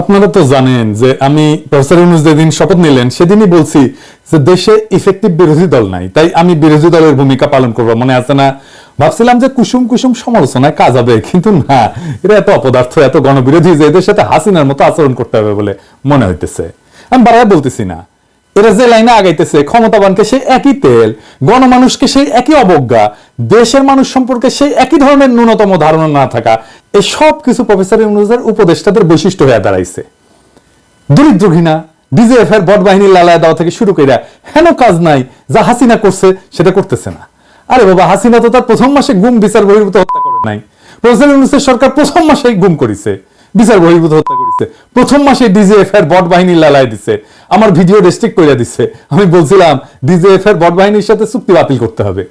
আপনারা তো জানেন যে আমি প্রফেসর ইউনুস যেদিন শপথ নিলেন, সেদিনই বলছি যে দেশে ইফেক্টিভ বিরোধী দল নাই। তাই আমি বিরোধী দলের ভূমিকা পালন করব। মনে আছে না? ভাবছিলাম যে কুসুম কুসুম সমালোচনায় কাজ হবে, কিন্তু না, এরা এত অপদার্থ, এত গণবিরোধী যে এদের সাথে হাসিনার মতো আচরণ করতে হবে বলে মনে হইতেছে। আমি বারবার বলতেছি না এরা যে লাইনে আগাইতেছে, ক্ষমতাবানকে সেই একই তেল, গণমানুষকে সেই একই অবজ্ঞা, দেশের মানুষ সম্পর্কে সেই একই ধরনের ন্যূনতম ধারণা না থাকা এই সব কিছু প্রফেসর ইউনুসের উপদেষ্টাদের বৈশিষ্ট্য হয়ে দাঁড়াইছে। দরিদ্র ঘৃণা ডিজিএফ এর বট বাহিনীর লালায় দেওয়া থেকে শুরু করে হেন কাজ নাই, যা হাসিনা করছে সেটা করতেছে না। আরে বাবা, হাসিনা তো তার প্রথম মাসে গুম বিচার বহির্ভূত হত্যা করে নাই। প্রফেসর ইউনুসের সরকার প্রথম মাসেই গুম করেছে। বিচার বহির্ভূত হত্যা করেছে। প্রথম মাসে ডিজিএফ এর বট বাহিনীর লালায় দিছে। আমার ভিডিও রেস্ট্রিক্ট করে দিচ্ছে আমি বলছিলাম ডিজিএফ এর বট বাহিনীর সাথে চুক্তি বাতিল করতে হবে।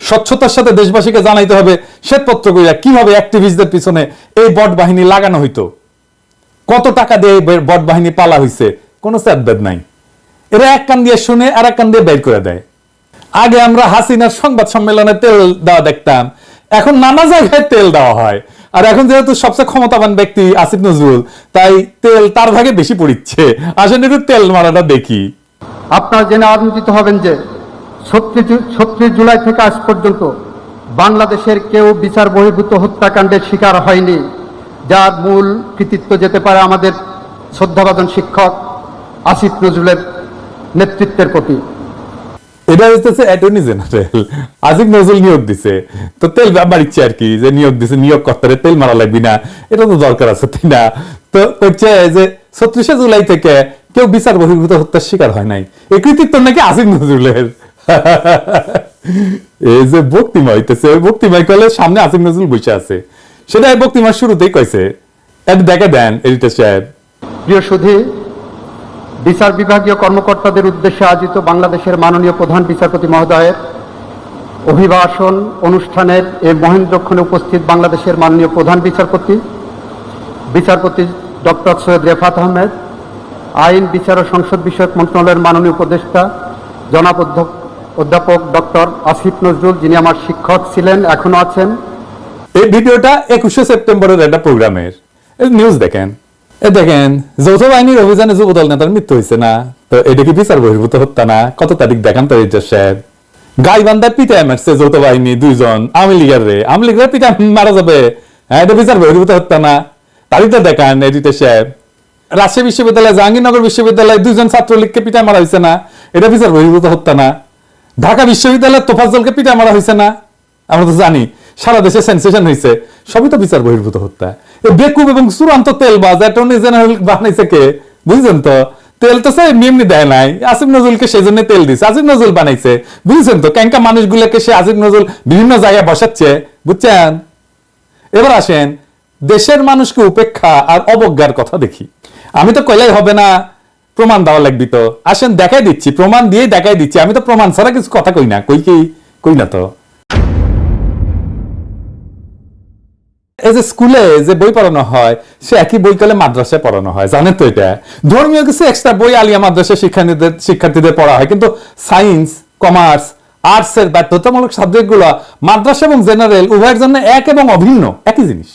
স্বচ্ছতার সাথে দেশবাসীকে জানাইতে হবে, শ্বেতপত্র কইরা কীভাবে অ্যাক্টিভিস্টদের পিছনে এই বট বাহিনী লাগানো হইতো। কত টাকা দিয়ে বট বাহিনী পালা হইছে? কোনো স্যাদবেদ নাই। এরা এক কান দিয়ে শুনে আর এক কান দিয়ে বের করে দেয়। আগে আমরা হাসিনার সংবাদ সম্মেলনে তেল দেওয়া দেখতাম, এখন নানা জায়গায় তেল দেওয়া হয়। আর এখন যেহেতু সবচেয়ে ক্ষমতাবান ব্যক্তি আসিফ নজরুল, তাই তেল তার ভাগে বেশি পড়িচ্ছে। আসলে একটু তেল মারাটা দেখি। আপনার জেনে আনন্দিত হবেন যে ছত্রিশ জুলাই থেকে আজ পর্যন্ত বাংলাদেশের কেউ বিচার বহির্ভূত হত্যাকাণ্ডের শিকার হয়নি, যার মূল কৃতিত্ব যেতে পারে আমাদের শ্রদ্ধাবাদন শিক্ষক আসিফ নজরুলের নেতৃত্বের প্রতি। এটা হচ্ছে অ্যাটর্নি জেনারেল আজিক নজরুল নিয়োগ দিছে। তো তেল মারিচ্ছে আর কি, যে নিয়োগ দিছে নিয়োগ কর্তারে তেল মারা লাগবি না, এটা তো দরকার আছে, তাই না? তো হচ্ছে যে ছত্রিশে জুলাই থেকে কেউ বিচার বহির্ভূত হত্যার শিকার হয় নাই। এই কৃতিত্ব নাকি আসিফ নজরুলের। এই যে বক্তিমা হইতেছে, ওই কলে সামনে আসিফ নজরুল বসে আছে। সেটা এই বক্তিমার শুরুতেই কইছে। এটা দেখে দেন, এডিটর সাহেব। প্রিয় সুধী বিচার বিভাগীয় কর্মকর্তাদের উদ্দেশ্যে আয়োজিত বাংলাদেশের মাননীয় প্রধান বিচারপতি মহোদয়ের অভিভাষণ অনুষ্ঠানের এই মহেন্দ্রক্ষণে উপস্থিত বাংলাদেশের মাননীয় প্রধান বিচারপতি বিচারপতি ডক্টর সৈয়দ রেফাত আহমেদ, আইন, বিচার ও সংসদ বিষয়ক মন্ত্রণালয়ের মাননীয় উপদেষ্টা, জনাব অধ্য- অধ্যাপক ডক্টর আসিফ নজরুল, যিনি আমার শিক্ষক ছিলেন, এখনও আছেন। এই ভিডিওটা একুশে সেপ্টেম্বরের একটা প্রোগ্রামের। নিউজ দেখেন। এ দেখেন, যৌথ বাহিনীর অভিযানে যুবদল নেতার মৃত্যু হয়েছে না। তো এটা কি বিচার বহির্ভূত হত্যা না। কত তারিখ দেখান তো রেজার সাহেব গাইবান্ধার পিতায় মারছে যৌথ বাহিনী দুইজন, আওয়ামী লীগের রে। আওয়ামী লীগের পিতা মারা যাবে। হ্যাঁ এটা বিচার বহির্ভূত হত্যা না। তারিখটা দেখান এডিটর সাহেব রাজশাহী বিশ্ববিদ্যালয়, জাহাঙ্গীরনগর বিশ্ববিদ্যালয় দুইজন ছাত্রলীগকে পিটা মারা হয়েছে না। এটা বিচার বহির্ভূত হত্যা না। ঢাকা বিশ্ববিদ্যালয়ের তোফাজ্জলকে পিটা মারা হয়েছে না। আমরা তো জানি, সারা দেশে সেন্সেশন হয়েছে সবই তো বিচার বহির্ভূত হত্যা। বেকুব এবং চূড়ান্ত তেল বাজ, অ্যাটর্নি জেনারেল বানাইছে কে? বুঝছেন তো? তেল তো সে এমনি দেয় নাই। আসিফ নজরুলকে সেই জন্য তেল দিছে। আসিফ নজরুল বানাইছে। বুঝছেন তো? ক্যাঙ্কা মানুষগুলোকে সে আসিফ নজরুল বিভিন্ন জায়গায় বসাচ্ছে। বুঝছেন? এবার আসেন, দেশের মানুষকে উপেক্ষা আর অবজ্ঞার কথা দেখি। আমি তো কইলাই হবে না, প্রমাণ দেওয়া লাগবি তো। আসেন, দেখাই দিচ্ছি। প্রমাণ দিয়ে দেখাই দিচ্ছি। আমি তো প্রমাণ ছাড়া কিছু কথা কই না। কই কি? কই না তো? এই যে স্কুলে যে বই পড়ানো হয়, সে একই বই কালে মাদ্রাসায় পড়ানো হয়, জানেন তো এটা? ধর্মীয় কিছু এক্সট্রা বই আলিয়া মাদ্রাসায় শিক্ষার্থীদের শিক্ষার্থীদের পড়া হয়, কিন্তু সায়েন্স কমার্স আর্টস এর বাধ্যতামূলক সাবজেক্টগুলো মাদ্রাসা এবং জেনারেল উভয়ের জন্য এক এবং অভিন্ন, একই জিনিস।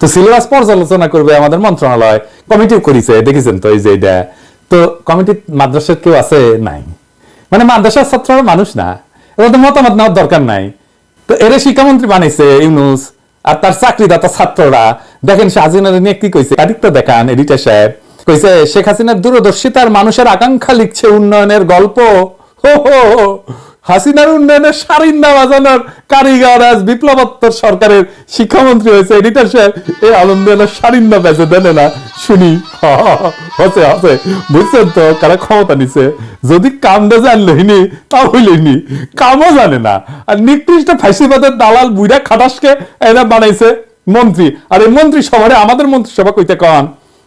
তো সিলেবাস পর্যালোচনা করবে আমাদের মন্ত্রণালয় কমিটিও করেছে, দেখেছেন তো এই যে এটা? তো কমিটি মাদ্রাসার কেউ আছে? নাই। মানে মাদ্রাসার ছাত্ররা মানুষ না এবার তো মতামত নেওয়ার দরকার নাই। তো এর শিক্ষামন্ত্রী বানাইছে, ইউনুস। আর তার চাকরিদাতা ছাত্ররা, দেখেন সে হাসিনার নিয়ে কি কইছে? তারিখটা দেখান এডিটার সাহেব কইছে, শেখ হাসিনার দূরদর্শিতার মানুষের আকাঙ্ক্ষা লিখছে উন্নয়নের গল্প। হো হো। হাসিনার উন্নয়নের সারিন্দা বাজানোর কারিগর আজ বিপ্লবোত্তর সরকারের শিক্ষামন্ত্রী হয়েছে। এডিটার সাহেব, এই আনন্দের সারিন্দা বেঁচে দেন না? শুনি। হসে হসে। বুঝছেন তো, কারা ক্ষমতা নিছে? যদি কামটা জানলেনি তা হইলেনি কামও জানে না। আর নিকৃষ্ট ফাইসিবাদের দালাল বুইরা খাটাসকে এরা বানাইছে মন্ত্রী। আর এই মন্ত্রী সভারে আমাদের মন্ত্রিসভা কইতে কন?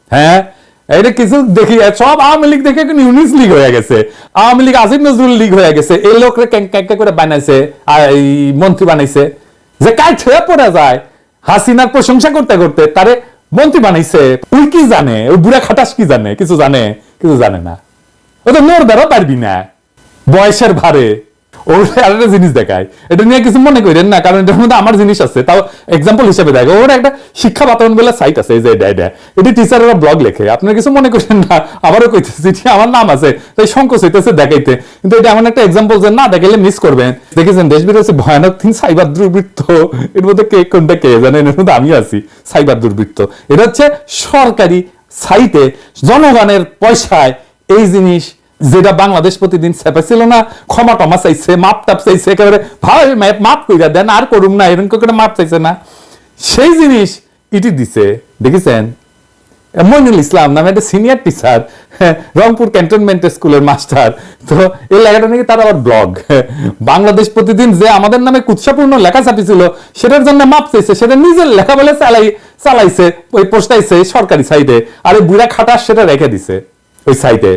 হ্যাঁ? এটা কিছু দেখি সব আওয়ামী লীগ দেখে এখন ইউনিস লীগ হয়ে গেছে। আওয়ামী লীগ নজরুল লীগ হয়ে গেছে। এই লোকরে করে বানাইছে আর এই মন্ত্রী বানাইছে। যে কাজ ছেড়ে পড়ে যায় হাসিনার প্রশংসা করতে করতে তারে মন্ত্রী বানাইছে। ওই কি জানে? ওই বুড়া খাটাস কি জানে? কিছু জানে? কিছু জানে না। ও তো নড়বেরও পারবি না। বয়সের ভারে আরেকটা জিনিস দেখায়। এটা নিয়ে কিছু মনে করেন না, কারণ এটার মধ্যে আমার জিনিস আছে। তাও এক্সাম্পল হিসেবে দেখো, ওর একটা শিক্ষা বাতাবরণ বলে সাইট আছে যে এটা এটা এটি টিচাররা ব্লগ লেখে। আপনারা কিছু মনে করেন না, আবারও কইতেছি এটি আমার নাম আছে, তাই সংকোচ হইতেছে দেখাইতে। কিন্তু এটা এমন একটা এক্সাম্পল যে না দেখাইলে মিস করবেন। দেখেছেন, দেশ বিদেশে ভয়ানক থিং সাইবার দুর্বৃত্ত। এর মধ্যে কে, কোনটা কে জানেন? এর মধ্যে আমি আছি সাইবার দুর্বৃত্ত। এটা হচ্ছে সরকারি সাইটে জনগণের পয়সায় এই জিনিস যেটা বাংলাদেশ প্রতিদিন ছিল না, ক্ষমা টমা চাইছে, মাপ টাপ চাইছে, একেবারে ভাই, মাপ কইরা দেন, আর করুম না, এরকম করে মাপ চাইছে না। সেই জিনিস ইটি দিছে, দেখেছেন? মইনুল ইসলাম নামে একটা সিনিয়র টিচার রংপুর ক্যান্টনমেন্ট স্কুলের মাস্টার তো এই লেখাটা নাকি তার আবার ব্লগ বাংলাদেশ প্রতিদিন যে আমাদের নামে কুৎসাপূর্ণ লেখা ছাপিছিল, সেটার জন্য মাপ চাইছে, সেটা নিজের লেখা বলে চালাই চালাইছে, ওই পোস্টাইছে সরকারি সাইটে আর ওই বুড়া খাটাস সেটা রেখে দিছে, ওই সাইটে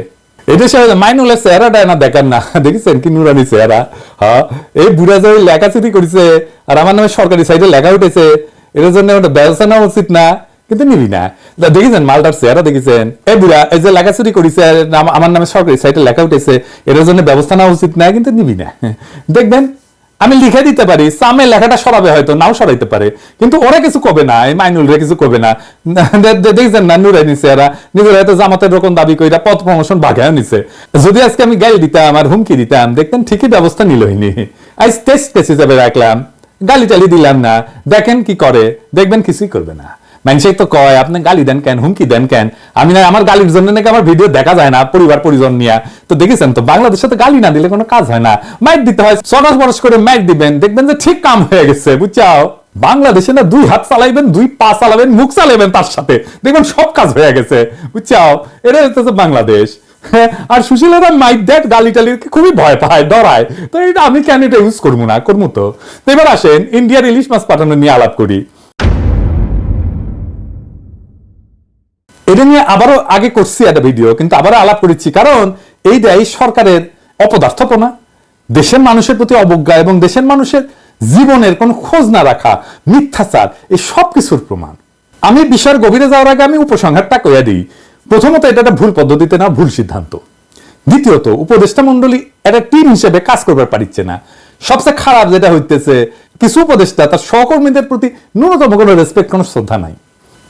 এটা সে মাইনুলের চেহারাটা না দেখেন না। দেখেছেন কি নুরানি চেহারা? হ্যাঁ এই বুড়া যে লেখা চিঠি করেছে, আর আমার নামে সরকারি সাইডে লেখা উঠেছে, এটার জন্য ওটা ব্যবস্থা নেওয়া উচিত না, কিন্তু নিবি না। দেখেছেন মালটার চেহারা দেখেছেন? এই বুড়া এই যে লেখাচুরি করেছে, আর নাম- আমার নামে সরকারি সাইটে লেখা উঠেছে, এটার জন্য ব্যবস্থা নেওয়া উচিত না, কিন্তু নিবি না। দেখবেন আমি লিখে দিতে পারি, সামে লেখাটা সরাবে হয়তো, নাও সরাইতে পারে। কিন্তু ওরা কিছু কবে না, এই মাইনুলরা কিছু কবে না। দেখছেন না, নুরাই নিছে এরা। নিজের হয়তো জামাতের রকম দাবি কইরা পথ প্রমোশন বাঘায় নিছে। যদি আজকে আমি গাইল দিতাম আর হুমকি দিতাম দেখতেন ঠিকই ব্যবস্থা নিলইনি আজ টেস্ট কেস হিসাবে রাখলাম গালি টালি দিলাম না। দেখেন কি করে, দেখবেন কিছুই করবে না। মানুষের তো কয় আপনি গালি দেন কেন হুমকি দেন কেন? আমি না আমার গালির জন্য নাকি আমার ভিডিও দেখা যায় না পরিবার পরিজন নিয়ে। তো দেখেছেন তো বাংলাদেশে তো গালি না দিলে কোনো কাজ হয় না। মাইক দিতে হয় সরস বরস করে মাইক দিবেন দেখবেন যে ঠিক কাম হয়ে গেছে বুঝছাও? বাংলাদেশে না দুই হাত চালাইবেন দুই পা চালাবেন মুখ চালাইবেন তার সাথে। দেখবেন সব কাজ হয়ে গেছে বুঝছাও? এটা হচ্ছে বাংলাদেশ। হ্যাঁ, আর সুশীলেরা মাইক দেয় গালি টালি খুবই ভয় পায় ডরায়। তো এটা আমি কেন এটা ইউজ করব না? করব তো এবার আসেন ইন্ডিয়ার ইলিশ মাছ পাঠানো নিয়ে আলাপ করি। এটা নিয়ে আবারও আগে করছি একটা ভিডিও কিন্তু আবারও আলাপ করেছি। কারণ এই সরকারের অপদার্থপনা, দেশের মানুষের প্রতি অবজ্ঞা এবং দেশের মানুষের জীবনের কোনো খোঁজ না রাখা, মিথ্যাচার, এই সব কিছুর প্রমাণ। আমি বিষয়ের গভীরে যাওয়ার আগে আমি উপসংহারটা কইয়া দিই। প্রথমত এটা একটা ভুল পদ্ধতিতে না, ভুল সিদ্ধান্ত। দ্বিতীয়ত, উপদেষ্টা মন্ডলী একটা টিম হিসেবে কাজ করবার পারিচ্ছে না। সবচেয়ে খারাপ যেটা হইতেছে, কিছু উপদেষ্টা তার সহকর্মীদের প্রতি ন্যূনতম কোনো রেসপেক্ট কোনো শ্রদ্ধা নাই।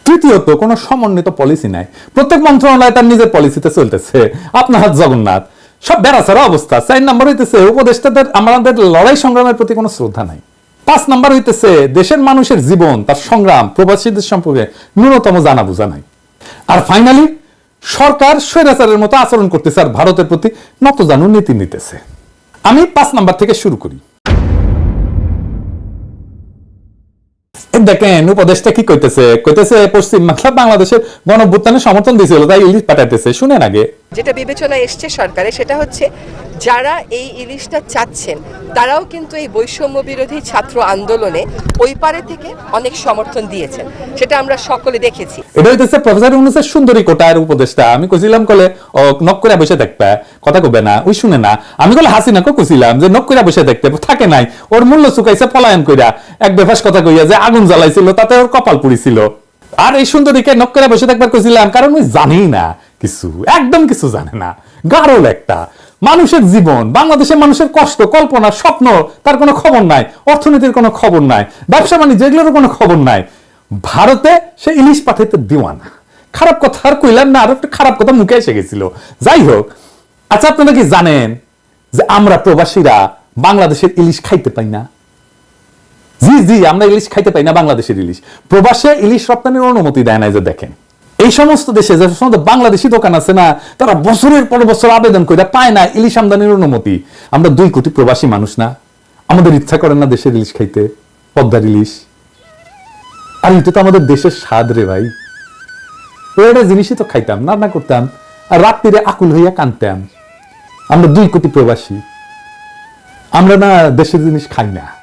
তৃতীয়ত, কোনো সমন্বিত পলিসি নাই। প্রত্যেক মন্ত্রণালয় তার নিজের পলিসিতে চলতেছে। আপনার জগন্নাথ। সব বেড়াচারা অবস্থা। চার নাম্বার হইতেছে, উপদেষ্টাদের আমাদের লড়াই সংগ্রামের প্রতি কোনো শ্রদ্ধা নাই। পাঁচ নাম্বার হইতেছে, দেশের মানুষের জীবন, তার সংগ্রাম, প্রবাসীদের সম্পর্কে ন্যূনতম জানা বোঝা নাই। আর ফাইনালি সরকার স্বৈরাচারের মতো আচরণ করতেছে আর ভারতের প্রতি নতজানু নীতি নিতেছে। আমি পাঁচ নাম্বার থেকে শুরু করি। দেখেন উপদেশটা কি কইতেছে? কইতেছে পশ্চিম বাংলা বাংলাদেশের গণভ্যুত্থানের সমর্থন দিয়েছিল তাই ইলিশ পাঠাইতেছে। শুনেন আগে। যেটা বিবেচনায় এসছে সরকারে, সেটা হচ্ছে যারা এই ইলিশটা চাচ্ছেন, তারাও কিন্তু এই বৈষম্য বিরোধী ছাত্র আন্দোলনে ওই পারে থেকে অনেক সমর্থন দিয়েছেন। সেটা আমরা সকলে দেখেছি। এটা হইতেছে প্রফেসর ইউনুসের সুন্দরী কোটার উপদেশটা আমি কইছিলাম কলে নক করে বসে দেখবে, কথা কবে না, ওই শুনে না। আমি কলে হাসিনাকে কইছিলাম যে নক করে বসে দেখতে, থাকে নাই। ওর মূল্য চুকাইছে পলায়ন কইরা। এক বেফাস কথা কইয়া যে, আগুন জ্বালাইছিল, তাতে ওর কপাল পুড়িছিল। আর এই সুন্দরীকে নক করে বসে থাকবার কইছিলাম কারণ ওই জানেই না কিছু, একদম কিছু জানে না। গারল একটা। মানুষের জীবন, বাংলাদেশের মানুষের কষ্ট, কল্পনা, স্বপ্ন, তার কোনো খবর নাই, অর্থনীতির কোনো খবর নাই, ব্যবসা বাণিজ্য, এগুলোরও কোনো খবর নাই। ভারতে সে ইলিশ পাঠাইতে দিওয়ানা। খারাপ কথা আর কইলাম না, আরও একটা খারাপ কথা মুখে এসে গেছিল। যাই হোক আচ্ছা আপনারা কি জানেন যে আমরা প্রবাসীরা বাংলাদেশের ইলিশ খাইতে পাই না? জি জি, আমরা ইলিশ খাইতে পাই না, বাংলাদেশের ইলিশ। প্রবাসে ইলিশ রপ্তানির অনুমতি দেয় না যে দেখেন। এই সমস্ত দেশে যে সমস্ত বাংলাদেশি দোকান আছে না, তারা বছরের পর বছর আবেদন করে পায় না ইলিশ আমদানির অনুমতি। আমরা দুই কোটি প্রবাসী মানুষ না। আমাদের ইচ্ছা করে না দেশের ইলিশ খাইতে। পদ্মার ইলিশ। আর এটা তো আমাদের দেশের স্বাদ রে ভাই। একটা জিনিসই তো খাইতাম, রান্না করতাম, আর রাত্রিরে আকুল হইয়া কানতাম। আমরা দুই কোটি প্রবাসী। আমরা না দেশের জিনিস খাই না।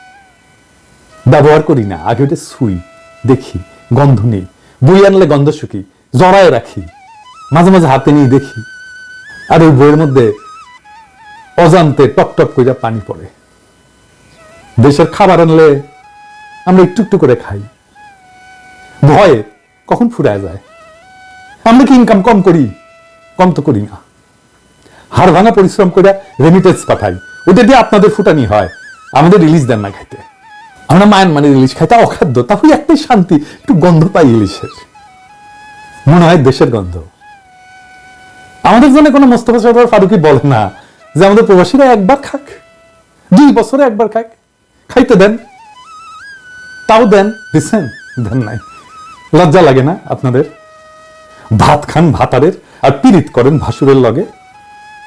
ব্যবহার করি না। আগে ওটা শুই দেখি, গন্ধ নেই। বই আনলে গন্ধ শুকি জড়ায় রাখি। মাঝে মাঝে হাতে নিয়ে দেখি। আর ওই বইয়ের মধ্যে অজান্তে টপ টপ করে পানি পড়ে। দেশের খাবার আনলে আমরা একটু একটু করে খাই। ভয়ে কখন ফুরায় যায়? আমরা কি ইনকাম কম করি? কম তো করি না। হাড় ভাঙা পরিশ্রম করে রেমিটেন্স পাঠাই। ওটা দিয়ে আপনাদের ফুটানি হয়। আমাদের রিলিজ দেন না খাইতে। আমরা মায়ানমারের ইলিশ খাইতে অখাদ্য, তাহলে একটাই শান্তি, একটু গন্ধ পাই ইলিশের। মনে হয় দেশের গন্ধ। আমাদের জন্য কোনো মোস্তফা সরকার ফারুকি বলে না যে আমাদের প্রবাসীরা একবার খাক, দুই বছরে একবার খাক। খাইতে দেন। তাও দেন দিচ্ছেন দেন নাই। লজ্জা লাগে না আপনাদের? ভাত খান ভাতারের আর পীড়িত করেন ভাসুরের লগে।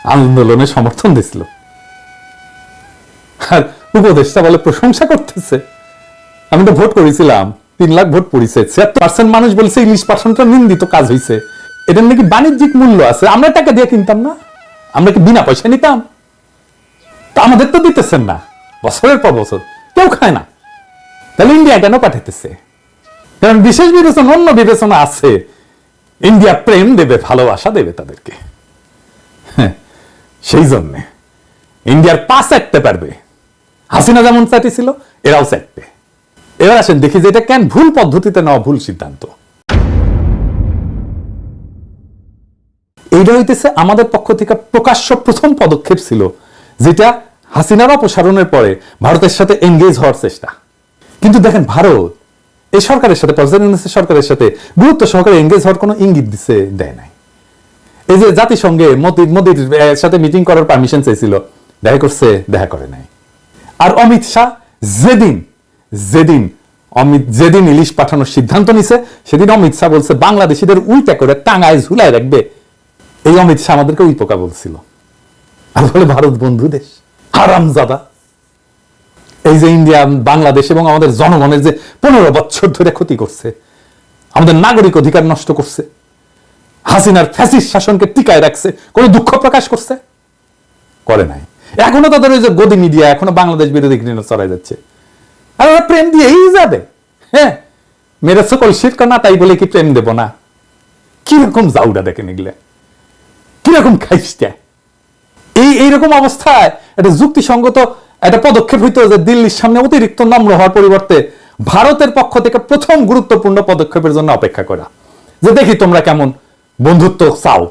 আন্দোলনে সমর্থন দিছিল। আর উপদেষ্টা বলে প্রশংসা করতেছে। আমি তো ভোট করেছিলাম তিন লাখ ভোট পড়েছে ছিয়াত্তর পার্সেন্ট মানুষ বলছে ইংলিশ পার্সেন্টটা নিন্দিত কাজ হয়েছে এটার নাকি বাণিজ্যিক মূল্য আছে আমরা টাকা দিয়ে কিনতাম না আমরা কি বিনা পয়সা নিতাম? তা আমাদের তো দিতেছেন না বছরের পর বছর কেউ খায় না। তাহলে ইন্ডিয়া কেন পাঠাইতেছে? কারণ বিশেষ বিবেচনা অন্য বিবেচনা আছে। ইন্ডিয়া প্রেম দেবে ভালোবাসা দেবে তাদেরকে। হ্যাঁ, সেই জন্যে। ইন্ডিয়ার পাস চাটতে পারবে। হাসিনা যেমন চাটিছিল এরাও চাটবে এবার আসেন, দেখি যে এটা কেন ভুল পদ্ধতিতে নেওয়া ভুল সিদ্ধান্ত। এইটা হইতেছে আমাদের পক্ষ থেকে প্রকাশ্য প্রথম পদক্ষেপ ছিল, যেটা হাসিনার অপসারণের পরে ভারতের সাথে এঙ্গেজ হওয়ার চেষ্টা। কিন্তু দেখেন, ভারত এই সরকারের সাথে প্রেসিডেন্ট সরকারের সাথে গুরুত্ব সহকারে এঙ্গেজ হওয়ার কোনো ইঙ্গিত দিছে, দেয় নাই। এই যে জাতিসংঘে মোদির মোদির সাথে মিটিং করার পারমিশন চাইছিল দেখা করছে, দেখা করে নাই। আর অমিত শাহ যেদিন যেদিন অমিত, যেদিন ইলিশ পাঠানোর সিদ্ধান্ত নিছে, সেদিন অমিত শাহ বলছে, বাংলাদেশিদের উল্টা করে টাঙ্গায় ঝুলায় রাখবে। এই অমিত শাহ আমাদেরকে পোকা বলছিল। আর বলে, ভারত বন্ধু দেশ, হারামজাদা। এই যে ইন্ডিয়া, বাংলাদেশ এবং আমাদের জনগণের যে পনেরো বছর ধরে ক্ষতি করছে, আমাদের নাগরিক অধিকার নষ্ট করছে, হাসিনার ফ্যাসিস শাসনকে টিকায় রাখছে, কোনো দুঃখ প্রকাশ করছে? করে নাই। এখনও তাদের ওই যে গদি মিডিয়া এখনও বাংলাদেশ বিরোধী ঘৃণা চড়াই যাচ্ছে। আর ওরা প্রেম দিয়েই যাবে। হ্যাঁ? মেরে সকল শিরক না তাই বলে কি প্রেম দেব না? কীরকম জাউডা দেখেন এগুলা? কীরকম খাইস্টা এই, এইরকম অবস্থায় একটা যুক্তিসঙ্গত একটা পদক্ষেপ হইতো যে দিল্লির সামনে অতিরিক্ত নম্র হওয়ার পরিবর্তে ভারতের পক্ষ থেকে প্রথম গুরুত্বপূর্ণ পদক্ষেপের জন্য অপেক্ষা করা। যে দেখি তোমরা কেমন বন্ধুত্ব চাও।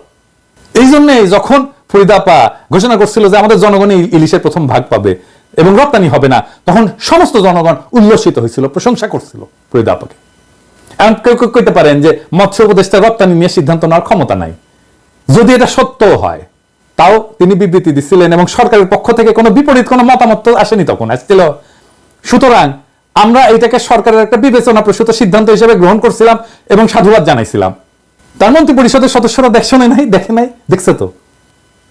এই জন্য যখন ফরিদাপা ঘোষণা করছিল যে আমাদের জনগণ ইলিশের প্রথম ভাগ পাবে এবং রপ্তানি হবে না। তখন সমস্ত জনগণ উল্লসিত হয়েছিল, প্রশংসা করছিল ফরিদাপাকে। এমন কেউ কেউ কইতে পারেন যে মৎস্য উপদেষ্টা রপ্তানি নিয়ে সিদ্ধান্ত নেওয়ার ক্ষমতা নাই। যদি এটা সত্য হয়, তাও তিনি বিবৃতি দিচ্ছিলেন এবং সরকারের পক্ষ থেকে কোনো বিপরীত কোনো মতামত আসেনি তখন, আসছিল। সুতরাং আমরা এটাকে সরকারের একটা বিবেচনা প্রসূত সিদ্ধান্ত হিসেবে গ্রহণ করছিলাম এবং সাধুবাদ জানাইছিলাম। তার মন্ত্রী পরিষদের সদস্যরা দেখছে নাই, দেখে নাই, দেখছে তো?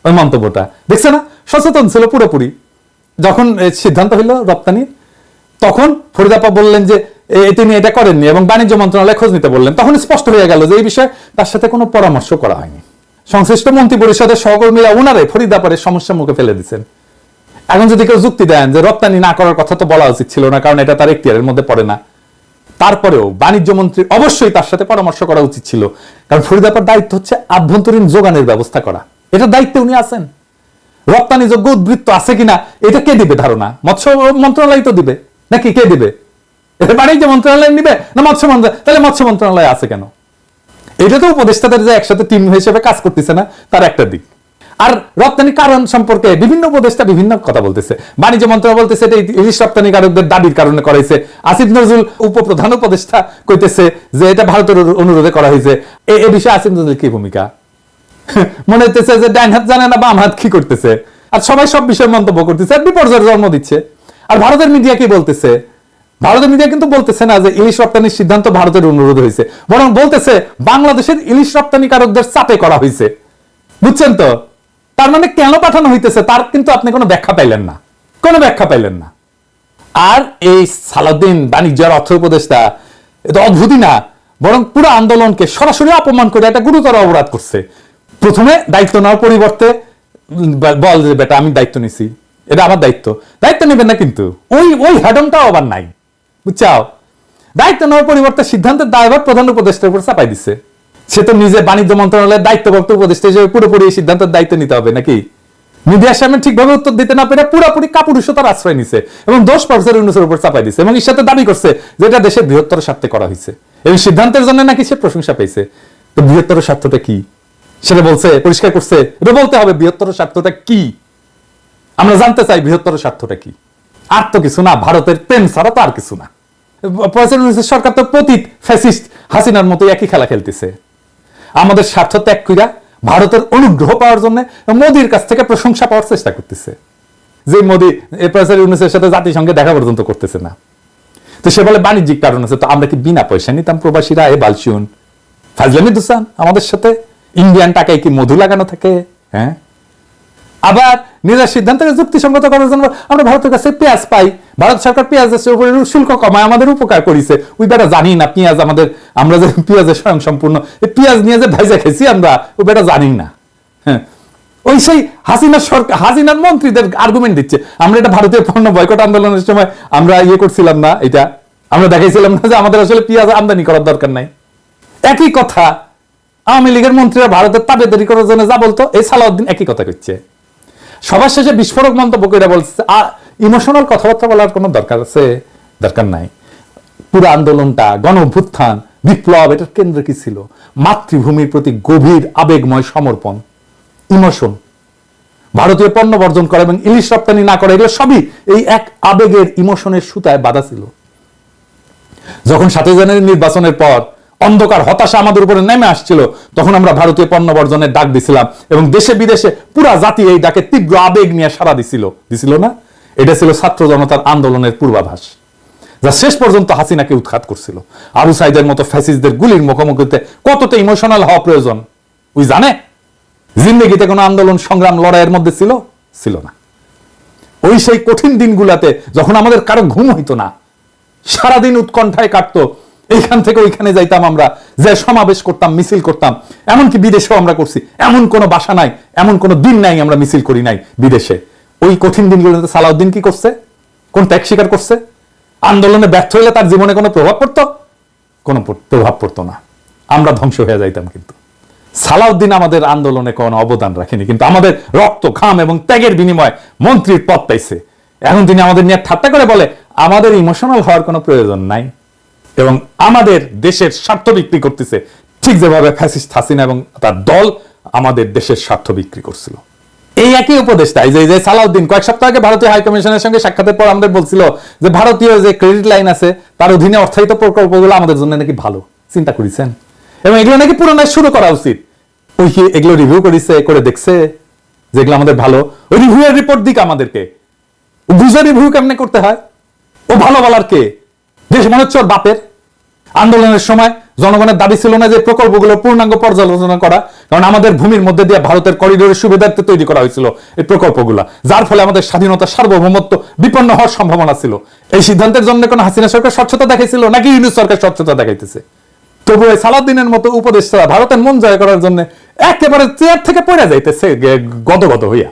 ওই মন্তব্যটা। দেখছে না? সচেতন ছিল পুরোপুরি। যখন সিদ্ধান্ত হইল রপ্তানি, তখন ফরিদাপা বললেন যে তিনি এটা করেননি এবং বাণিজ্য মন্ত্রণালয় খোঁজ নিতে বললেন। তখন স্পষ্ট হয়ে গেল যে এই বিষয়ে তার সাথে কোনো পরামর্শ করা হয়নি। সংশ্লিষ্ট মন্ত্রী পরিষদের সহকর্মীরা ওনারে ফরিদাপারের সমস্যার মুখে ফেলে দিচ্ছেন। এখন যদি কেউ যুক্তি দেন যে রপ্তানি না করার কথা তো বলা উচিত ছিল না, কারণ এটা তার এখতিয়ারের মধ্যে পড়ে না। তারপরেও বাণিজ্য মন্ত্রী অবশ্যই তার সাথে পরামর্শ করা উচিত ছিল। কারণ ফরিদাপার দায়িত্ব হচ্ছে আভ্যন্তরীণ যোগানের ব্যবস্থা করা। এটা দায়িত্বে উনি আছেন। রপ্তানি যোগ্য উদ্বৃত্ত আছে কিনা, এটা কে দিবে ধারণা? মৎস্য মন্ত্রণালয় তো দিবে। নাকি কে দিবে? এটা বাণিজ্য মন্ত্রণালয় নিবে না মৎস্য মন্ত্রণালয়? তাহলে মৎস্য মন্ত্রণালয় আছে কেন? এটা তো উপদেষ্টাদের যে একসাথে টিম হিসেবে কাজ করতেছে না, তার একটা দিক। আর রপ্তানি কারণ সম্পর্কে বিভিন্ন উপদেষ্টা বিভিন্ন কথা বলতেছে। বাণিজ্য মন্ত্রণালয় বলতেছে এটা ইলিশ রপ্তানিকারকদের দাবির কারণে করাইছে আসিফ নজরুল উপপ্রধান উপদেষ্টা কইতেছে যে এটা ভারতের অনুরোধে করা হয়েছে। এ বিষয়ে আসিফ নজরুল কি ভূমিকা? মনে হইতেছে যে ডান হাত জানে না, বাম হাত কি করতেছে? আর সবাই সব বিষয়ে মন্তব্য করতেছে, আর বিপর্যয়ের জন্ম দিচ্ছে। আর ভারতের মিডিয়া কি বলতেছে? ভারতের মিডিয়া কিন্তু বলতেছে না যে ইলিশ রপ্তানির সিদ্ধান্ত ভারতের অনুরোধ হয়েছে। বরং বলতেছে, বাংলাদেশের ইলিশ রপ্তানিকারকদের চাপে করা হয়েছে। বুঝছেন তো? তার মানে কেন পাঠানো হইতেছে, তার কিন্তু আপনি কোনো ব্যাখ্যা পাইলেন না। কোনো ব্যাখ্যা পাইলেন না। আর এই সালাউদ্দিন বাণিজ্যের অর্থ উপদেষ্টা এটা অদ্ভুতই না, বরং পুরো আন্দোলনকে সরাসরি অপমান করে একটা গুরুতর অপরাধ করছে। প্রথমে দায়িত্ব নেওয়ার পরিবর্তে বল যে বেটা, আমি দায়িত্ব নিছি। এটা আমার দায়িত্ব। দায়িত্ব নেবেন না কিন্তু। ওই ওই হ্যাডমটাও আবার নাই। বুঝছাও? দায়িত্ব নেওয়ার পরিবর্তে সিদ্ধান্তের দায়ভার প্রধান উপদেষ্টার উপর চাপাই দিছে। সে তো নিজে বাণিজ্য মন্ত্রণালয়ের দায়িত্বপ্রাপ্ত উপদেষ্টা হিসেবে পুরোপুরি এই সিদ্ধান্তের দায়িত্ব নিতে হবে নাকি? মিডিয়ার সামনে ঠিকভাবে উত্তর দিতে না পেরে পুরোপুরি কাপুরুষতার আশ্রয় নিছে এবং দোষ প্রফেসর ইউনুসের উপর চাপাই দিছে এবং এর সাথে দাবি করছে যে এটা দেশের বৃহত্তর স্বার্থে করা হয়েছে। এবং সিদ্ধান্তের জন্য নাকি সে প্রশংসা পেয়েছে। তো বৃহত্তর স্বার্থটা কি? সেটা বলছে, পরিষ্কার করছে। এটা বলতে হবে বৃহত্তর স্বার্থটা কি? আমরা জানতে চাই বৃহত্তর স্বার্থটা কি। আর তো কিছু না, ভারতের প্রেম ছাড়া তো আর কিছু না। ইউনূসের সরকার তো পতীত, ফ্যাসিস্ট, হাসিনার মতো একই খেলা খেলতেছে। আমাদের স্বার্থ ত্যাগ কইরা ভারতের অনুগ্রহ পাওয়ার জন্য মোদির কাছ থেকে প্রশংসা পাওয়ার চেষ্টা করতেছে। যে মোদি প্রফেসর ইউনুসের সাথে জাতিসংঘে দেখা পর্যন্ত করতেছে না। তো সে বলে বাণিজ্যিক কারণ আছে, তো আমরা কি বিনা পয়সা নিতাম প্রবাসীরা? এ বালসিউন। ফাজলামি দুসান আমাদের সাথে। ইন্ডিয়ান টাকায় কি মধু লাগানো থাকে? হ্যাঁ? আবার নিজের সিদ্ধান্তকে যুক্তিসঙ্গত করার জন্য আমরা ভারতের কাছে পেঁয়াজ পাই। ভারত সরকার পেঁয়াজের উপরে শুল্ক কমায়, আমাদের উপকার করেছে। ওই বেটা জানি না, পেঁয়াজ আমাদের আমরা যে পেঁয়াজের স্বয়ং সম্পূর্ণ এই পেঁয়াজ নিয়ে যে ভাইজা খেয়েছি আমরা ওই বেটা জানি না। হ্যাঁ? ওই সেই হাসিনার সরকার হাসিনার মন্ত্রীদের আর্গুমেন্ট দিচ্ছে। আমরা এটা ভারতীয় পণ্য বয়কট আন্দোলনের সময় আমরা ইয়ে করছিলাম না এটা। আমরা দেখাইছিলাম না যে আমাদের আসলে পেঁয়াজ আমদানি করার দরকার নাই। একই কথা আওয়ামী লীগের মন্ত্রীরা ভারতের তাবেদারি করার জন্য যা বলতো, এই সালাউদ্দিন একই কথা করছে সবার শেষে বিস্ফোরক মন্তব্য করে বলছে আর ইমোশনাল কথাবার্তা বলার কোনো দরকার আছে? দরকার নাই। পুরো আন্দোলনটা গণ অভ্যুত্থান বিপ্লব, এটার কেন্দ্র কি ছিল? মাতৃভূমির প্রতি গভীর আবেগময় সমর্পণ, ইমোশন। ভারতীয় পণ্য বর্জন করা এবং ইলিশ রপ্তানি না করা, এগুলো সবই এই এক আবেগের ইমোশনের সুতায় বাধা ছিল। যখন সাতই জানুয়ারি নির্বাচনের পর অন্ধকার, হতাশা আমাদের উপরে নেমে আসছিল। তখন আমরা ভারতীয় পণ্য বর্জনের ডাক দিছিলাম এবং দেশে বিদেশে পুরা জাতি এই ডাকে তীব্র আবেগ নিয়ে সারা দিছিল। দিছিল না? এটা ছিল ছাত্র জনতার আন্দোলনের পূর্বাভাস, যা শেষ পর্যন্ত হাসিনাকে উৎখাত করছিল। আবু সাইদের মতো ফ্যাসিস্টদের গুলির মুখোমুখিতে কতটা ইমোশনাল হওয়া প্রয়োজন ওই জানে? জিন্দগিতে কোনো আন্দোলন, সংগ্রাম, লড়াইয়ের মধ্যে ছিল? ছিল না। ওই সেই কঠিন দিনগুলাতে যখন আমাদের কারও ঘুম হইতো না, সারাদিন উৎকণ্ঠায় কাটতো এইখান থেকে ওইখানে যাইতাম আমরা। যে সমাবেশ করতাম, মিছিল করতাম। এমনকি বিদেশেও আমরা করছি। এমন কোনো বাসা নাই, এমন কোনো দিন নাই আমরা মিছিল করি নাই বিদেশে। ওই কঠিন দিনগুলোতে সালাউদ্দিন কি করছে? কোন ত্যাগ স্বীকার করছে? আন্দোলনে ব্যর্থ হলে তার জীবনে কোনো প্রভাব পড়তো? কোনো প্রভাব পড়তো না। আমরা ধ্বংস হয়ে যাইতাম কিন্তু। সালাউদ্দিন আমাদের আন্দোলনে কোনো অবদান রাখেনি, কিন্তু আমাদের রক্ত খাম এবং ত্যাগের বিনিময়ে মন্ত্রীর পদ পাইছে। এখন তিনি আমাদের নিয়ে ঠাট্টা করে বলে, আমাদের ইমোশনাল হওয়ার কোনো প্রয়োজন নাই। এবং আমাদের দেশের স্বার্থ বিক্রি করতেছে। ঠিক যেভাবে ফ্যাসিস্ট হাসিনা এবং তার দল আমাদের দেশের স্বার্থ বিক্রি করছিল। এই একই উপদেষ্টা এই যে সালাউদ্দিন কয়েক সপ্তাহ আগে ভারতীয় হাই কমিশনের সঙ্গে সাক্ষাতের পর আমাদের বলছিল যে ভারতীয় যে ক্রেডিট লাইন আছে, তার অধীনে অর্থায়িত প্রকল্পগুলো আমাদের জন্য নাকি ভালো। চিন্তা করেছেন? এবং এগুলো নাকি পুরোনায় শুরু করা উচিত। ওই কি এগুলো রিভিউ করেছে, করে দেখছে যেগুলো আমাদের ভালো? ওই রিভিউ এর রিপোর্ট দিক আমাদেরকে। বুঝে রিভিউ কেমনে করতে হয়? ও ভালো বলার কে? দেশ মনে হচ্ছে ওর বাপের? আন্দোলনের সময় জনগণের দাবি ছিল না যে প্রকল্পগুলো পূর্ণাঙ্গ পর্যালোচনা করা, কারণ আমাদের ভূমির মধ্যে দিয়ে ভারতের করিডোরের সুবিধার্থে তৈরি করা হয়েছিল এই প্রকল্পগুলো, যার ফলে আমাদের স্বাধীনতা সার্বভৌমত্ব বিপন্ন হওয়ার সম্ভাবনা ছিল। এই সিদ্ধান্তের জন্য কোনো হাসিনা সরকার স্বচ্ছতা দেখাইছিল নাকি ইউনিস সরকার স্বচ্ছতা দেখাইতেছে? তবু এই সালাদ্দিনের মতো উপদেষ্টা ভারতের মন জয় করার জন্য একেবারে চেয়ার থেকে পড়ে যাইতেছে গদগদ হইয়া।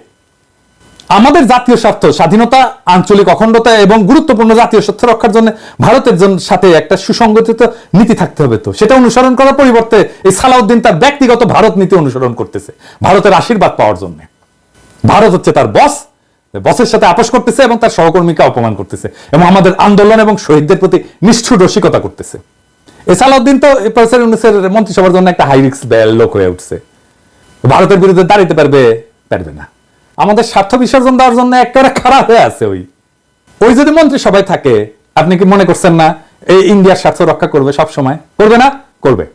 আমাদের জাতীয় স্বার্থ, স্বাধীনতা, আঞ্চলিক অখণ্ডতা এবং গুরুত্বপূর্ণ জাতীয় স্বার্থ রক্ষার জন্য ভারতের জন- সাথে একটা সুসংগঠিত নীতি থাকতে হবে তো। সেটা অনুসরণ করার পরিবর্তে এই সালাউদ্দিন তার ব্যক্তিগত ভারত নীতি অনুসরণ করতেছে, ভারতের আশীর্বাদ পাওয়ার জন্য। ভারত হচ্ছে তার বস বসের সাথে আপোষ করতেছে এবং তার সহকর্মীকে অপমান করতেছে এবং আমাদের আন্দোলন এবং শহীদদের প্রতি নিষ্ঠুর রসিকতা করতেছে। এ সালাউদ্দিন তো প্রফেসর ইউনুসের মন্ত্রিসভার জন্য একটা হাই রিক্স লোক হয়ে উঠছে। ভারতের বিরুদ্ধে দাঁড়িতে পারবে পারবে না। আমাদের স্বার্থ বিসর্জন দেওয়ার জন্য একেবারে খারাপ হয়ে আছে ওই। ওই যদি মন্ত্রিসভায় থাকে, আপনি কি মনে করছেন না এই ইন্ডিয়ার স্বার্থ রক্ষা করবে সব সময়? করবে না? করবে।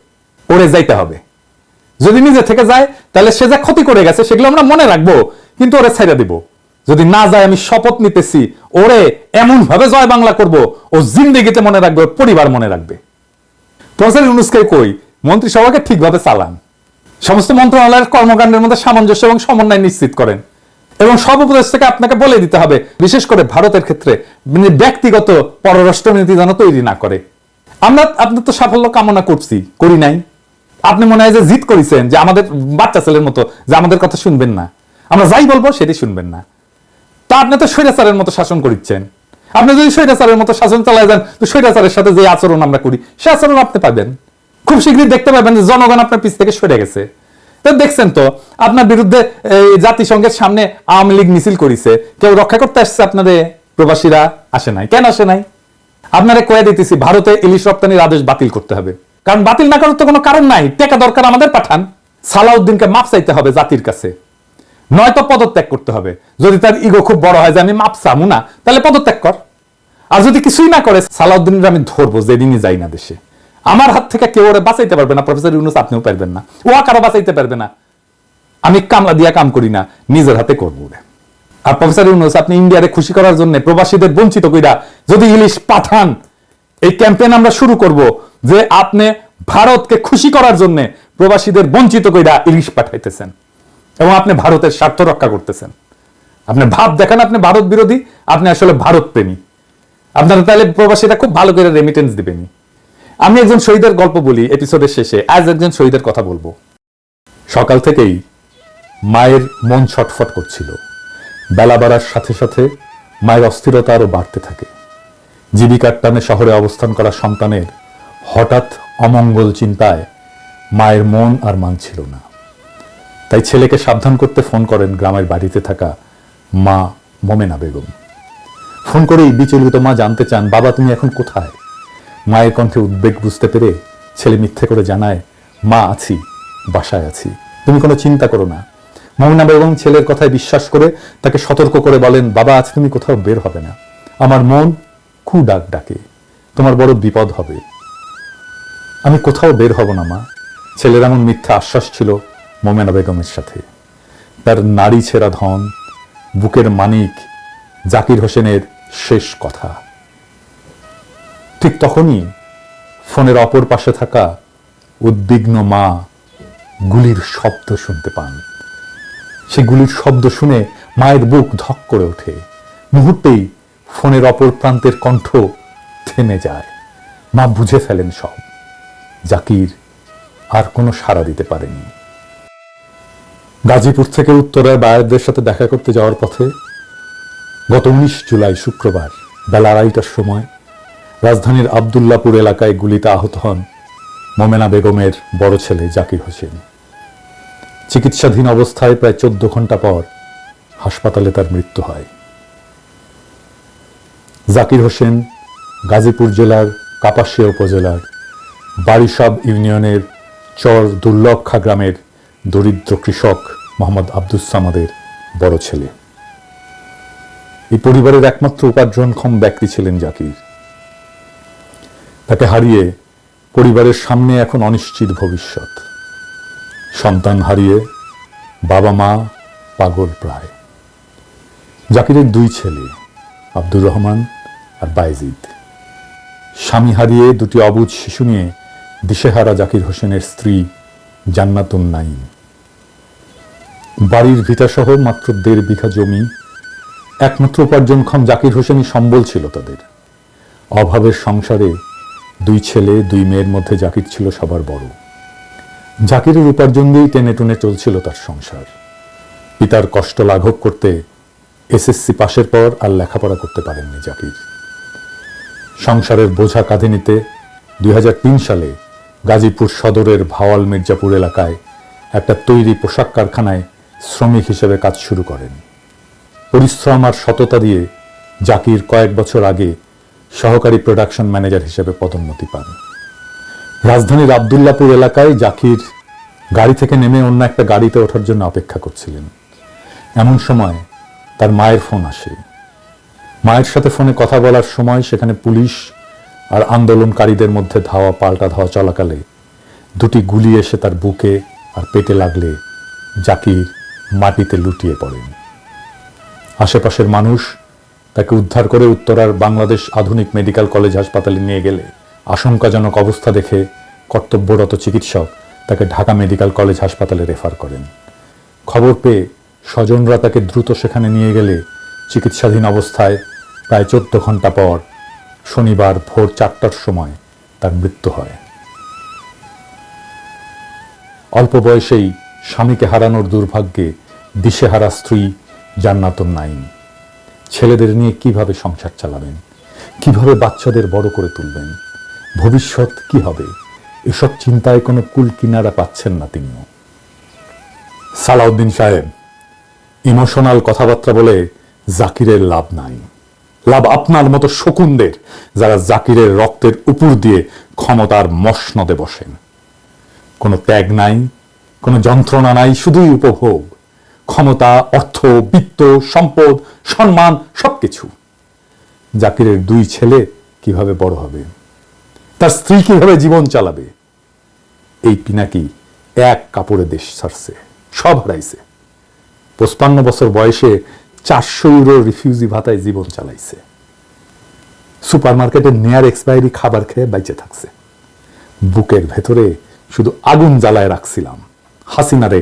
ওরে যাইতে হবে। যদি নিজে থেকে যায়, তাহলে সে যা ক্ষতি করে গেছে, সেগুলো আমরা মনে রাখব, কিন্তু ওরে ছাইড়া দিব। যদি না যায়, আমি শপথ নিতেছি, ওরে এমন ভাবে জয় বাংলা করব, ও জিন্দেগিতে মনে রাখবে পরিবার মনে রাখবে। প্রফেসর ইউনুসকে কই, মন্ত্রিসভাকে ঠিকভাবে চালান। সমস্ত মন্ত্রণালয়ের কর্মকাণ্ডের মধ্যে সামঞ্জস্য এবং সমন্বয় নিশ্চিত করেন। এবং সব উপদেষ্টাকে আপনাকে বলে দিতে হবে, বিশেষ করে ভারতের ক্ষেত্রে মানে ব্যক্তিগত পররাষ্ট্রনীতি যেন তৈরি না করে। আমরা, আপনার তো সাফল্য কামনা করছি, করি নাই। আপনি মনে হয় যে জিত করেছেন যে আমাদের বাচ্চা ছেলের মতো, যে আমাদের কথা শুনবেন না। আমরা যাই বলব সেটাই শুনবেন না। তা আপনি তো স্বৈরাচারের মতো শাসন করিচ্ছেন। আপনি যদি স্বৈরাচারের মতো শাসন চালায় যান, তো স্বৈরাচারের সাথে যে আচরণ আমরা করি, সে আচরণ আপনি পাবেন। খুব শীঘ্রই দেখতে পাবেন যে জনগণ আপনার পিছ থেকে সরে গেছে। তো দেখছেন তো, আপনার বিরুদ্ধে জাতিসংঘের সামনে আওয়ামী লীগ মিছিল করিছে। কেউ রক্ষা করতে আসছে আপনাদের প্রবাসীরা, আসে নাই। কেন আসে নাই? আপনারা কয়ে দিতেছি, ভারতে ইলিশ রপ্তানির আদেশ বাতিল করতে হবে। কারণ বাতিল না করার তো কোনো কারণ নাই। টাকা দরকার আমাদের পাঠান। সালাউদ্দিনকে মাপ চাইতে হবে জাতির কাছে। নয়তো পদত্যাগ করতে হবে। যদি তার ইগো খুব বড় হয় যে আমি মাপ চামু না, তাহলে পদত্যাগ কর। আর যদি কিছুই না করে সালাউদ্দিনের আমি ধরবো, যেদিনই যাই না দেশে। আমার হাত থেকে কেউ ওরে বাঁচাইতে পারবে না, প্রফেসর ইউনুস, আপনিও পারবেন না। ও কারও বাঁচাইতে পারবে না। আমি কামলা দিয়া কাম করি না, নিজের হাতে করব। আর প্রফেসর ইউনুস, আপনি ইন্ডিয়ারে খুশি করার জন্য, প্রবাসীদের বঞ্চিত কইরা যদি ইলিশ পাঠান, এই ক্যাম্পেইন আমরা শুরু করব যে আপনি ভারতকে খুশি করার জন্য প্রবাসীদের বঞ্চিত কইরা ইলিশ পাঠাইতেছেন এবং আপনি ভারতের স্বার্থ রক্ষা করতেছেন। আপনি ভাব দেখেন, আপনি ভারত বিরোধী, আপনি আসলে ভারত প্রেমী আপনারা তাহলে প্রবাসীরা খুব ভালো করে রেমিটেন্স দিবেনি আমি একজন শহীদের গল্প বলি এপিসোডের শেষে। আজ একজন শহীদের কথা বলব। সকাল থেকেই মায়ের মন ছটফট করছিল। বেলা বাড়ার সাথে সাথে মায়ের অস্থিরতা আরও বাড়তে থাকে। জীবিকার টানে শহরে অবস্থান করা সন্তানের হঠাৎ অমঙ্গল চিন্তায় মায়ের মন আর মানছিল না। তাই ছেলেকে সাবধান করতে ফোন করেন গ্রামের বাড়িতে থাকা মা মোমেনা বেগম। ফোন করেই বিচলিত মা জানতে চান, বাবা, তুমি এখন কোথায়? মায়ের কণ্ঠে উদ্বেগ বুঝতে পেরে ছেলে মিথ্যে করে জানায়, মা আছি, বাসায় আছি। তুমি কোনো চিন্তা করো না। মোমিনা বেগম ছেলের কথায় বিশ্বাস করে তাকে সতর্ক করে বলেন, বাবা, আজ তুমি কোথাও বের হবে না। আমার মন কু ডাক। ডাকে তোমার বড় বিপদ হবে। আমি কোথাও বের হব না, মা। ছেলের এমন মিথ্যা আশ্বাস ছিল মোমেনা বেগমের সাথে। তার নারী ছেঁড়া ধন, বুকের মানিক জাকির হোসেনের শেষ কথা। ঠিক তখনই ফোনের অপর পাশে থাকা উদ্বিগ্ন মা গুলির শব্দ শুনতে পান। সে গুলির শব্দ শুনে মায়ের বুক ধক করে ওঠে। মুহূর্তেই ফোনের অপর প্রান্তের কণ্ঠ থেমে যায়। মা বুঝে ফেলেন সব। জাকির আর কোনো সাড়া দিতে পারেনি। গাজীপুর থেকে উত্তরায় বায়ারদের সাথে দেখা করতে যাওয়ার পথে গত উনিশ জুলাই শুক্রবার বেলা আড়াইটার সময় রাজধানীর আবদুল্লাপুর এলাকায় গুলিতে আহত হন মোমেনা বেগমের বড় ছেলে জাকির হোসেন। চিকিৎসাধীন অবস্থায় প্রায় চোদ্দ ঘণ্টা পর হাসপাতালে তার মৃত্যু হয়। জাকির হোসেন গাজীপুর জেলার কাপাসিয়া উপজেলার বারিসাব ইউনিয়নের চর দুর্লক্ষা গ্রামের দরিদ্র কৃষক মোহাম্মদ আব্দুস সামাদের বড় ছেলে। এই পরিবারের একমাত্র উপার্জনক্ষম ব্যক্তি ছিলেন জাকির। তাকে হারিয়ে পরিবারের সামনে এখন অনিশ্চিত ভবিষ্যৎ। সন্তান হারিয়ে বাবা মা পাগল প্রায়। জাকিরের দুই ছেলে, আব্দুর রহমান আর বাইজিদ। স্বামী হারিয়ে দুটি অবুজ শিশু নিয়ে দিশেহারা জাকির হোসেনের স্ত্রী জান্নাতুন নাইম বাড়ির ভিটাসহ মাত্র দেড় বিঘা জমি, একমাত্র উপার্জনক্ষম জাকির হোসেনই সম্বল ছিল তাদের। অভাবের সংসারে দুই ছেলে, দুই মেয়ের মধ্যে জাকির ছিল সবার বড়। জাকিরের উপার্জন দিয়েই টেনে টুনে চলছিল তার সংসার। পিতার কষ্ট লাঘব করতে এসএসসি পাশের পর আর লেখাপড়া করতে পারেননি জাকির। সংসারের বোঝা কাঁধে নিতে দুই হাজার তিন সালে গাজীপুর সদরের ভাওয়াল মির্জাপুর এলাকায় একটা তৈরি পোশাক কারখানায় শ্রমিক হিসেবে কাজ শুরু করেন। পরিশ্রম আর সততা দিয়ে জাকির কয়েক বছর আগে সহকারী প্রোডাকশন ম্যানেজার হিসেবে পদোন্নতি পান। রাজধানীর আবদুল্লাপুর এলাকায় জাকির গাড়ি থেকে নেমে অন্য একটা গাড়িতে ওঠার জন্য অপেক্ষা করছিলেন। এমন সময় তার মায়ের ফোন আসে। মায়ের সাথে ফোনে কথা বলার সময় সেখানে পুলিশ আর আন্দোলনকারীদের মধ্যে ধাওয়া পাল্টা ধাওয়া চলাকালে দুটি গুলি এসে তার বুকে আর পেটে লাগলে জাকির মাটিতে লুটিয়ে পড়েন। আশেপাশের মানুষ তাকে উদ্ধার করে উত্তরার বাংলাদেশ আধুনিক মেডিকেল কলেজ হাসপাতালে নিয়ে গেলে আশঙ্কাজনক অবস্থা দেখে কর্তব্যরত চিকিৎসক তাকে ঢাকা মেডিকেল কলেজ হাসপাতালে রেফার করেন। খবর পেয়ে স্বজনরা তাকে দ্রুত সেখানে নিয়ে গেলে চিকিৎসাধীন অবস্থায় প্রায় চোদ্দ ঘণ্টা পর শনিবার ভোর চারটার সময় তার মৃত্যু হয়। অল্প বয়সেই স্বামীকে হারানোর দুর্ভাগ্যে দিশেহারা স্ত্রী জান্নাতুন নাইম ছেলেদের নিয়ে কীভাবে সংসার চালাবেন? কীভাবে বাচ্চাদের বড় করে তুলবেন? ভবিষ্যৎ কি হবে? এসব চিন্তায় কোনো কুল কিনারা পাচ্ছেন না তিনিও। সালাউদ্দিন সাহেব, ইমোশনাল কথাবার্তা বলে জাকিরের লাভ নাই। লাভ আপনার মতো শকুনদের যারা জাকিরের রক্তের উপর দিয়ে ক্ষমতার মসনদে বসেন। কোনো ত্যাগ নাই, কোনো যন্ত্রণা নাই, শুধুই উপভোগ। ক্ষমতা, অর্থ, বিত্ত, সম্পদ, সম্মান, সবকিছু। জাকিরের দুই ছেলে কীভাবে বড় হবে? তার স্ত্রী কীভাবে জীবন চালাবে? এই পিনাকি এক কাপড়ে দেশ ছাড়ছে, সব হারাইছে। পঁচপান্ন বছর বয়সে চারশো ইউরো রিফিউজি ভাতায় জীবন চালাইছে। সুপার মার্কেটের নেয়ার এক্সপায়ারি খাবার খেয়ে বাইচে থাকছে। বুকের ভেতরে শুধু আগুন জ্বালায় রাখছিলাম, হাসিনারে